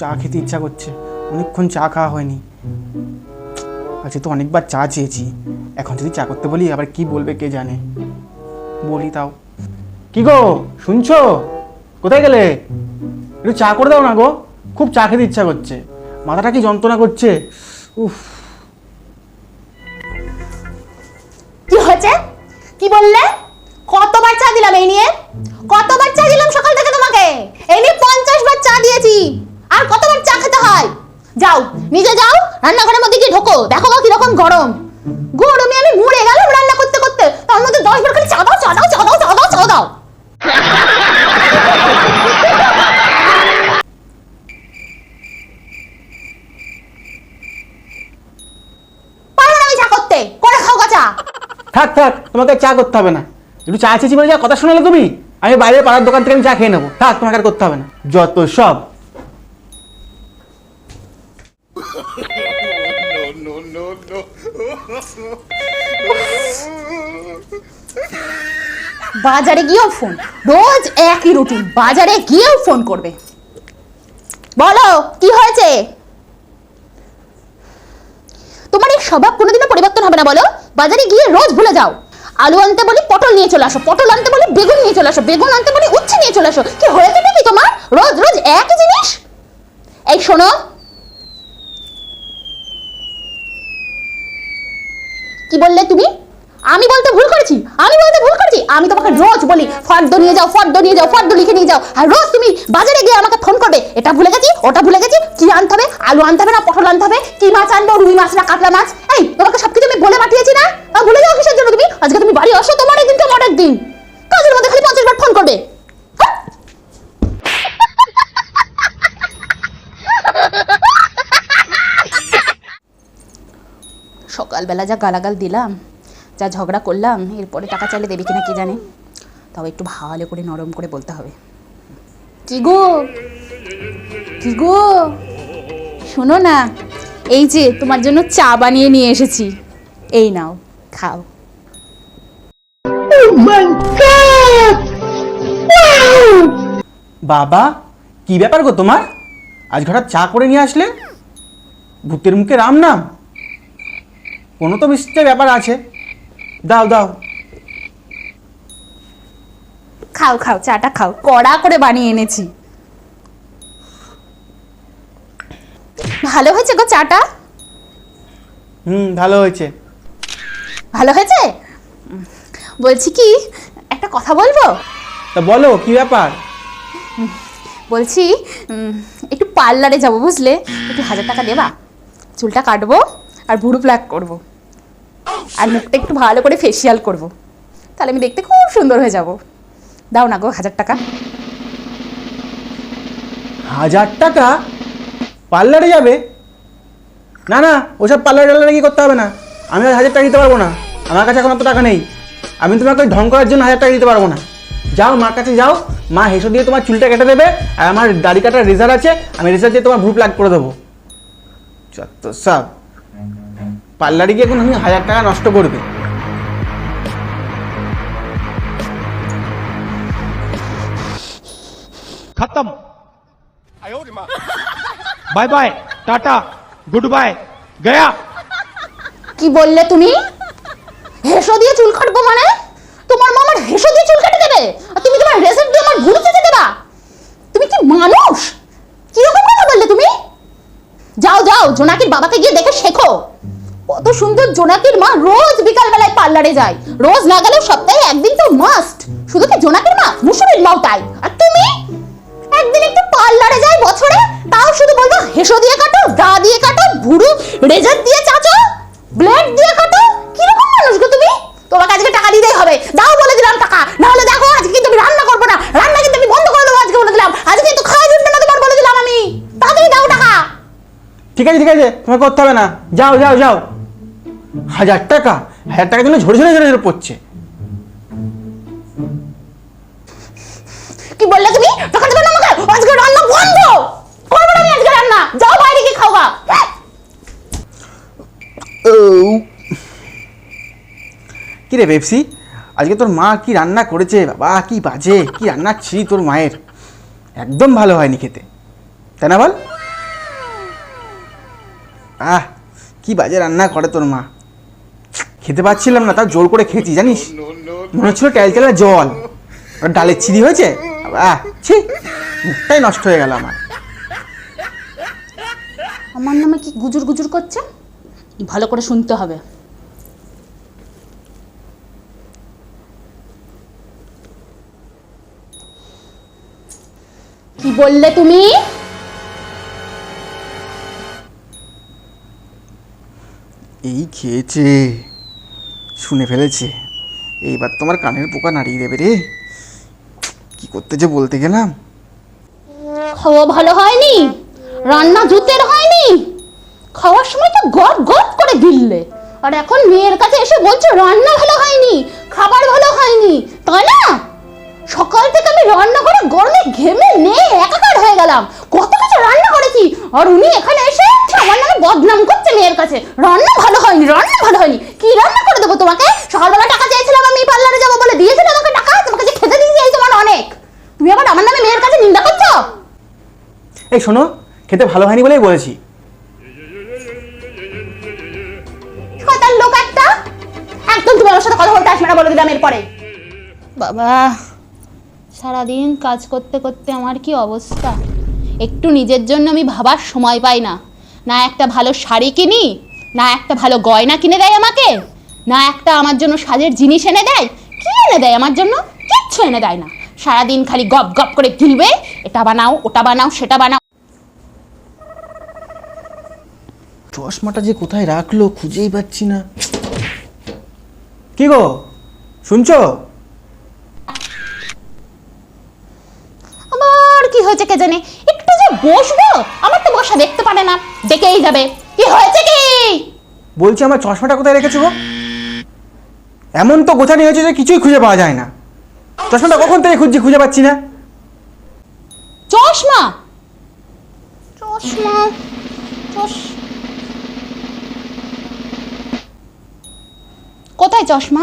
চা খেতে ইচ্ছা করছে। অনেকক্ষণ চা খাওয়া হয়নি। আজকে তো অনেকবার চা চেয়েছি। এখন যদি চা করতে বলি আবার কি বলবে কে জানে? বলি তাও। কি গো শুনছো? কোথায় গেলে? একটু চা করে দাও না গো। খুব চা খেতে ইচ্ছা করছে। মাথাটা কি যন্ত্রণা করছে? উফ। কি হয়েছে? কি বললে? কতবার চা দিলাম এই নিয়ে? কতবার চা দিলাম সকাল থেকে তোমাকে? এই নিয়ে পঞ্চাশ বার চা দিয়েছি। আর কতবার চা খেতে হয়? যাও, নিজে যাও, রান্নাঘরের মধ্যে গিয়ে ঢোকো। দেখো গো কীরকম গরম। গরমে আমি মরে গেলাম রান্না করতে করতে। তার মধ্যে দশ বার খালি চা দাও চা দাও চা দাও চা দাও চা দাও। থাক থাক, তোমাকে চা করতে হবে না। একটু চা চেয়েছি বলে যা কথা শোনালে তুমি? আমি বাইরে পাড়ার দোকান থেকে আমি চা খেয়ে নেব। থাক, তোমাকে আর করতে হবে না। যত সব বাজারে গিয়েও ফোন। রোজ একই রুটিন, বাজারে গিয়েও ফোন করবে। বলো, কি হয়েছে? তোমার এই স্বভাব কোনোদিনও পরিবর্তন হবে না, বলো। বাজারে গিয়ে রোজ ভুলে যাও। আলু আনতে বলি, পটল নিয়ে চলে আসো। পটল আনতে বলি, বেগুন নিয়ে চলে আসো। বেগুন আনতে বলি, উচ্ছে নিয়ে চলে আসো। কি হয়েছে নাকি তোমার? রোজ রোজ একই জিনিস? এই শোনো কি বললে তুমি? আমি বলতে ভুল করেছি? আমি বলতে ভুল করেছি? আমি তোমাকে রোজ বলি, ফর্দ নিয়ে যাও, ফর্দ নিয়ে যাও, ফর্দ লিখে নিয়ে যাও। আর রোজ তুমি বাজারে গিয়ে আমাকে ফোন করবে, এটা ভুলে গেছি, ওটা ভুলে গেছি, কি আনতে হবে? আলু আনতে হবে না, পটল আনতে হবে? কি মাছ আনব, রুই মাছ না, কাতলা মাছ? এই, তোমাকে সবকিছু আমি বলে পাঠিয়েছি না? ভুলে যাও কিসের জন্য তুমি? আজকে তুমি বাড়ি আসো তোমার একদিন তো আমার একদিন কাজের মধ্যে খালি পঞ্চাশ বার ফোন করবে হ্যাঁ? সকালবেলা যা গালাগাল দিলাম যা ঝগড়া করলাম এরপরে টাকা চাইলে দেবে কিনা কি জানে? তাও একটু ভালো করে নরম করে বলতে হবে। কি গো? কি গো? শোনো না এই যে তোমার জন্য চা বানিয়ে নিয়ে এসেছি। এই নাও খাও। বাবা কি ব্যাপার গো তোমার? আজ ঘটা চা করে নিয়ে আসলে? ভূতের মুখে রাম নাম। কোনো তো নিশ্চয় ব্যাপার আছে। দাও দাও। খাও খাও চাটা খাও। কড়া করে বানিয়ে এনেছি। ভালো হয়েছে গো চাটা? হুম ভালো হয়েছে। ভালো হয়েছে? বলছি কি একটা কথা বলব? তা বলো কি ব্যাপার? বলছি উম, একটু পার্লারে যাব বুঝলে? একটু হাজার টাকা দেবা। চুলটা কাটবো আর ভুরু প্লাক করব। আর মুখটা একটু ভালো করে ফেসিয়াল করব। তাহলে আমি দেখতে খুব সুন্দর হয়ে যাব। দাও না গো, হাজার টাকা। হাজার টাকা? পার্লারে যাবে? না না, ওসব পার্লারে টার্লারে কি করতে হবে না। আমি আর হাজার টাকা দিতে পারব না। আমার কাছে এখন অত টাকা নেই। আমি তোমাকে ঢং করার জন্য হাজার টাকা দিতে পারব না। যাও, মার কাছে যাও। মা হেসো দিয়ে তোমার চুলটা কেটে দেবে। আর আমার দাড়ি কাটার রেজার আছে। আমি রেজার দিয়ে তোমার ভ্রু প্লাগ করে দেবো। সব। পার্লারে গিয়ে এখন তুমি হাজার টাকা নষ্ট করবে। খতম। Bye bye tata good bye Gaya. কি বললে তুমি? হেসো দিয়ে চুল কাটবো মানে? তোমার মামার হেসো দিয়ে চুল কাটে দেবে আর তুমি তোমার রেসেপ দিয়ে আমার ঘুরে যেতে দেবা। তুমি কি মানুষ? কীরকম কথা বললে তুমি? যাও যাও জোনাকির বাবাকে গিয়ে দেখে শেখো। কত সুন্দর জোনাকির মা রোজ বিকাল বেলায় পার্লারে যায়। রোজ না গেলেও সপ্তাহে একদিন তো মাস্ট শুধু কি জোনাকির মা? মুসুরির মাও তাই। আর তুমি? একদিন একটু পার্লারে যাই বছরে, তাও শুধু বলব, হেসো দিয়ে কাটো দা দিয়ে কাটো, ভুরু, রেজার দিয়ে চাচো, ব্লেড দিয়ে কাটো। কীরকম মানুষ গো তুমি? তোমাকে আজকে টাকা দিতেই হবে। দাও বলে দিলাম টাকা। না হলে দেখো, আজকে কিন্তু আমি রান্না করব না। রান্না কিন্তু আমি বন্ধ করে দেবো আজকে বলে দিলাম। আজকে কিন্তু খাওয়া জুটবে না তোমার বলে দিলাম আমি। তাড়াতাড়ি দাও টাকা। ঠিক আছে ঠিক আছে। তোমাকে করতে হবে না। যাও যাও যাও। হাজার টাকা হাজার টাকার জন্য ঝরে ঝরে ঝরে ঝরে পড়ছে। কি বললে তুমি? টাকা দেবে না আমাকে আজকে রান্না বন্ধ! করব না আমি আজকে রান্না। যাও বাইরে গিয়ে খাওয়া কি রে পেপসি? আজকে তোর মা কি রান্না করেছে? বাবা কি বাজে? কি রান্না ছি তোর মায়ের? একদম ভালো হয়নি খেতে। তাই না বল? আহ কি বাজে রান্না করে তোর মা। খেতে পাচ্ছিলাম না তাও জোর করে খেয়েছি জানিস? মনে হচ্ছিল ট্যাল ট্যালা জল। ডালের ছিঁড়ি হয়েছে? আহ ছি মুখটাই নষ্ট হয়ে গেল আমার। আমার নামে কি গুজুর গুজুর করছে? ভালো করে শুনতে হবে। কি বললে তুমি? এই খেয়েছে। শুনে ফেলেছে। এইবার তোমার কানের পোকা নাড়িয়ে দেবে রে। কি করতে যে বলতে গেলাম? খাওয়া ভালো হয়নি? রান্না জুতের হয়নি? খাওয়ার সময় তো গপ গপ করে গিললে আর এখন মেয়ের কাছে এসে বলছো, রান্না ভালো হয়নি, খাবার ভালো হয়নি। তাই না? সকাল থেকে আমি রান্না করে গরমে ঘেমে নে একাকার হয়ে গেলাম। কত কিছু রান্না করেছি। আর উনি এখানে এসে আমার নামে বদনাম করছে মেয়ের কাছে? রান্না ভালো হয়নি রান্না ভালো হয়নি। কি রান্না করে দেবো তোমাকে? সকালবেলা টাকা চেয়েছিলাম আমি পার্লারে যাব বলে দিয়েছিল আমাকে টাকা তোমাকে যে খেতে দিয়েছি এই তোমার অনেক। তুমি আবার আমার নামে মেয়ের কাছে নিন্দা করছ? এই শোনো খেতে ভালো হয়নি বলেই বলেছি। শয়তান লোক একটা? একদম তুমি আমার সাথে কথা বলতে আসবে না বলে দিলাম এরপরে। বাবা। সারাদিন কাজ করতে করতে আমার কি অবস্থা? একটু নিজের জন্য আমি ভাবার সময় পাই না। না একটা ভালো শাড়ি কিনি না একটা ভালো গয়না কিনে দেয় আমাকে না একটা আমার জন্য সাজের জিনিস এনে দেয় কি এনে দেয় আমার জন্য? কিচ্ছু এনে দেয় না। সারাদিন খালি গপ গপ করে গিলবে এটা বানাও ওটা বানাও সেটা বানাও। চশমাটা যে কোথায় রাখল খুঁজেই পাচ্ছি না। কি গো? শুনছো আমার কি হয়েছে কে জানে? একটু যে বসবো আমার তো বসা দেখতে পারে না। ডেকেই যাবে। কি হয়েছে কি? বলছি আমার চশমাটা কোথায় রেখেছো গো? এমন তো গোছানি হয়েছে যে কিছুই খুঁজে পাওয়া যায় না। চশমাটা কখন থেকে খুঁজছি খুঁজে পাচ্ছি না। চশমা? চশমা চশ কোথায় চশমা?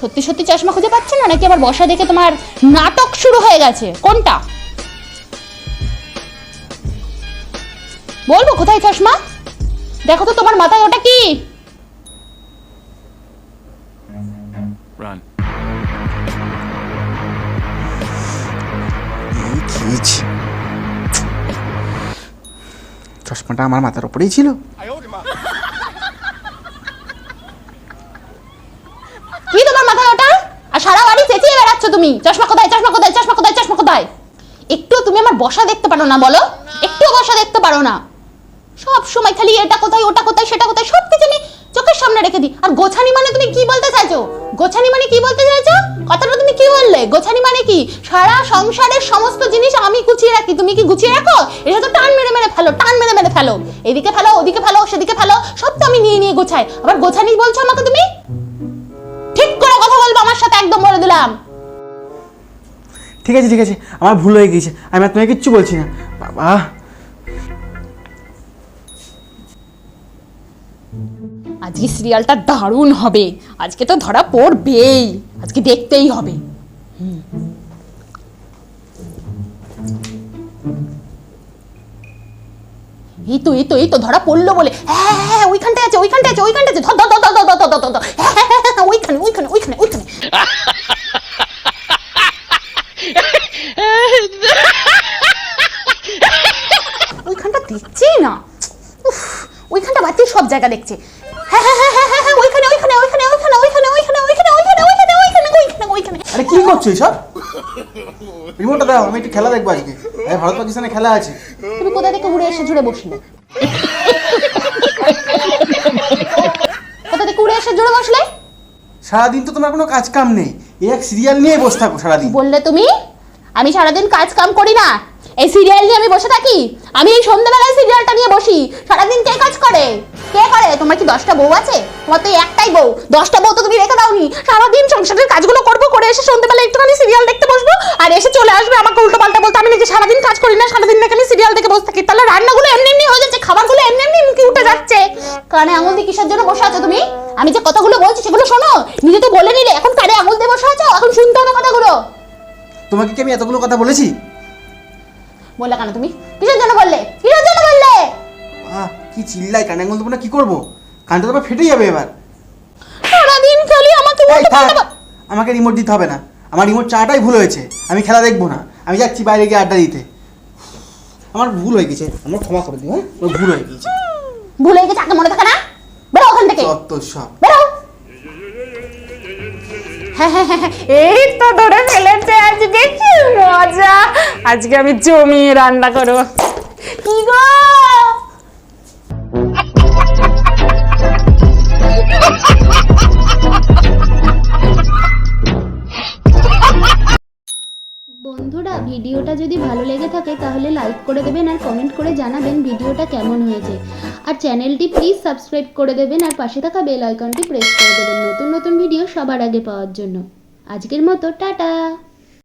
সত্যি সত্যি চশমা খুঁজে পাচ্ছ না? নাকি আবার বসা দেখে তোমার নাটক শুরু হয়ে গেছে? কোনটা? বলব কোথায় চশমা? দেখো তো তোমার মাথায় ওটা কি? চশমাটা আমার মাথার উপরেই ছিল কি তোমার মাথায় ওটা আর সারা বাড়ি চেঁচিয়ে বেড়াচ্ছ তুমি। চশমা কোথায় চশমা কোথায় চশমা কোথায় চশমা কোথায়? একটু তুমি আমার বসা দেখতে পারো না, বলো। একটু বসা দেখতে পারো না। সব সময় খালি এটা কোথায়, ওটা কোথায়, সেটা কোথায় সব কিছু আমি চোখের সামনে রেখে দিই। আর গোছানি মানে তুমি কি বলতে চাইছো? গোছানি মানে কি বলতে চাইছো? কথাটা তুমি কি বললে? গোছানি মানে কি? সারা সংসারের সমস্ত জিনিস আমি গুছিয়ে রাখি। তুমি কি গুছিয়ে রাখো? এটা তো টান মেরে মেরে ফেলো, টান মেরে মেরে ফেলো। এদিকে ফেলো, ওদিকে ফেলো, সেদিকে ফেলো, সব তো আমি নিয়ে নিয়ে গোছাই। আবার গোছানি বলছো আমাকে তুমি? বলব আমার সাথে একদম বলে দিলাম ঠিক আছে ঠিক আছে আমার ভুল হয়ে গিয়েছে আমি আর তোমাকে কিচ্ছু বলছি না বাবা আজকে সিরিয়ালটা দারুণ হবে আজকে তো ধরা পড়বেই আজকে দেখতেই হবে। এই তো এই তো এই তো ধরা পড়ল বলে হ্যাঁ হ্যাঁ, হ্যাঁ ওইখানটায় আছে ওইখানটায় আছে ওইখানটায় আছে ধর ধর ধর ধর ধর ধর ধর ধর হ্যাঁ হ্যাঁ হ্যাঁ, হ্যাঁ ওইখানে ওইখানে ওইখানে ওইখানে ওইখানটা দেখছি না উফ, ওইখানটা বাচ্চা সব জায়গা দেখছে হ্যাঁ হ্যাঁ হ্যাঁ হ্যাঁ হ্যাঁ হ্যাঁ ওইখানে ওইখানে ওইখানে ওইখানে ওইখানে ওইখানে ওইখানে ওইখানে ওইখানে ওইখানে ওইখানে ওইখানে আরে কি করছ রিমোটটা দাও আমি একটু খেলা দেখব আজকে এই ভারত পাকিস্তানের খেলা আছে তুমি কোথা থেকে উড়ে এসে জুড়ে বসলে কোথা থেকে উড়ে এসে জুড়ে বসলে সারাদিন তো তোমার কোনো কাজ কাম নেই এই এক সিরিয়াল নিয়ে বসে থাকো সারাদিন বললে তুমি আমি সারাদিন কাজ কাম করি না এই সিরিয়াল নিয়ে আমি বসে থাকি আমি এই সন্ধ্যাবেলায় সিরিয়ালটা নিয়ে বসি সারাদিন কে কাজ করে কে করে? তোমার কি দশটা বউ আছে? তোমার তো একটাই বউ। দশটা বউ তো তুমি রেখে দাওনি। সারাদিন সংসারের কাজগুলো করব করে এসে সন্ধ্যাবেলা একটুখানি সিরিয়াল দেখতে বসবো আর এসে চলে আসবে আমাকে উল্টো পাল্টা বলতে। আমি নাকি সারাদিন কাজ করি না সারাদিন নাকি আমি সিরিয়াল দেখে বসে থাকি। তাহলে রান্নাগুলো এমনি এমনি হয়ে যাচ্ছে খাবারগুলো এমনি এমনি মুখে উঠে যাচ্ছে। কানে আঙুল দিয়ে কিসের জন্য বসে আছো তুমি? আমি যে কথাগুলো বলছি সেগুলো শোনো। নিজে তো বলে নিলে এখন কানে আঙুল দিয়ে বসে আছো? এখন শুনতে হবে কথাগুলো। তোমাকে কি আমি এতগুলো কথা বলেছি? বললে কেন তুমি? কিসের জন্য বললে? কিসের জন্য বললে? কি চিল্লাই কানে আঙুল দেবো না কি করব? কানটা তো ফেটে যাবে এবার। সারাদিন খালি আমাকে এই থাক আমাকে রিমোট দিতে হবে না। আমার রিমোট চাটাই ভুল হয়েছে আমি খেলা দেখব না। আমি যাচ্ছি বাইরে গিয়ে আড্ডা দিতে। আমার ভুল হয়ে গেছে আমার ক্ষমা করে দিও হ্যাঁ? আমার ভুল হয়ে গেছে। ভুলে গেছে আগে মনে থাকে না। বেরো ওখান থেকে। যত সব। বেরো। হ্যাঁ হ্যাঁ হ্যাঁ, হ্যাঁ, এই তো ধরে ফেলেছে আজকে কি মজা। আজকে আমি জমিয়ে রান্না করব। কি গো? বন্ধুরা, ভিডিওটা যদি ভালো লেগে থাকে, তাহলে লাইক করে দেবেন আর কমেন্ট করে জানাবেন ভিডিওটা কেমন হয়েছে। আর চ্যানেলটি প্লিজ সাবস্ক্রাইব করে দেবেন আর পাশে থাকা বেল আইকনটি প্রেস করে দেবেন নতুন নতুন ভিডিও সবার আগে পাওয়ার জন্য। আজকের মতো, টাটা!